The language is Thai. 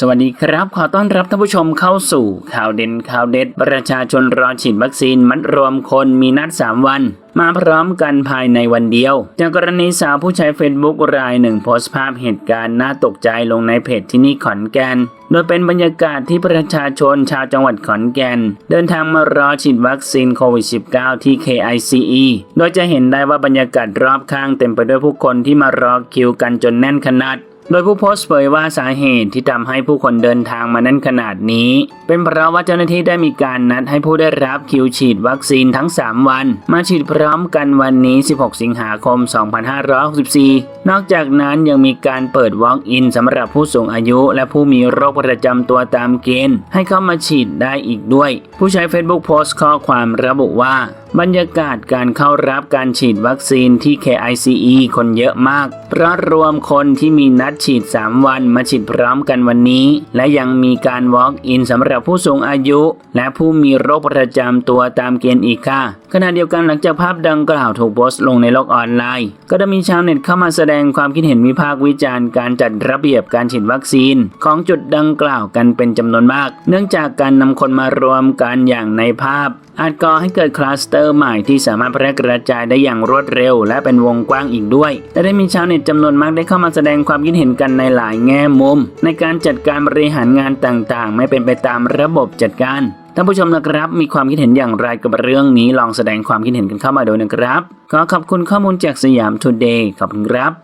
สวัสดีครับ ขอต้อนรับท่านผู้ชมเข้าสู่ข่าวเด่นข่าวเด็ด ประชาชนรอฉีดวัคซีนมัดรวมคนมีนัด 3 วัน มาพร้อมกันภายในวันเดียว จากกรณีสาวผู้ใช้เฟซบุ๊กรายหนึ่งโพสต์ภาพเหตุการณ์น่าตกใจลงในเพจที่นี่ขอนแก่นโดยเป็นบรรยากาศที่ประชาชนชาวจังหวัดขอนแก่นเดินทางมารอฉีดวัคซีนโควิด -19 ที่ KICE โดยจะเห็นได้ว่าบรรยากาศรอบข้างเต็มไปด้วยผู้คนที่มารอคิวกันจนแน่นขนาด โดยผู้โพสต์เผยว่าสาเหตุที่ทำให้ผู้คนเดินทางมานั้นขนาดนี้ เป็นเพราะว่าเจ้าหน้าที่ได้มีการนัดให้ผู้ได้รับคิวฉีดวัคซีนทั้ง 3 วัน มาฉีดพร้อมกันวันนี้ 16 สิงหาคม 2564 นอกจากนั้นยังมีการเปิด Walk-in สำหรับผู้สูงอายุและผู้มีโรคประจำตัวตามเกณฑ์ ให้เข้ามาฉีดได้อีกด้วย ผู้ใช้ Facebook โพสต์ข้อความระบุว่า บรรยากาศการเข้ารับการฉีดวัคซีนที่ KICE คนเยอะมาก เพราะรวมคนที่มีนัดฉีด 3 วันมาฉีดพร้อมกันวันนี้ และยังมีการ Walk-in สำหรับผู้สูงอายุ และผู้มีโรคประจำตัวตามเกณฑ์อีกค่ะ ขณะเดียวกันหลังจากภาพดังกล่าวถูกโพสต์ลงในโลกออนไลน์ ก็ได้มีชาวเน็ตเข้ามาแสดงความคิดเห็นวิพากษ์วิจารณ์การจัดระเบียบการฉีดวัคซีน ของจุดดังกล่าวกันเป็นจำนวนมาก เนื่องจากการนำคนมารวมกันอย่างในภาพ อาจก่อให้เกิดคลัสเตอร์อร์ใหม่ที่สามารถแพร่กระจายได้อย่างรวดเร็ว และเป็นวงกว้างอีกด้วย และได้มีชาวเน็ตจำนวนมากได้เข้ามาแสดงความคิดเห็นกันในหลายแง่มุม ในการจัดการบริหารงานต่างๆ ไม่เป็นไปตามระบบจัดการท่านผู้ชมนะครับ มีความคิดเห็นอย่างไรกับเรื่องนี้ลองแสดงความคิดเห็นกันเข้ามาดูนะครับ ขอขอบคุณข้อมูลจากสยามทูเดย์ขอบคุณครับ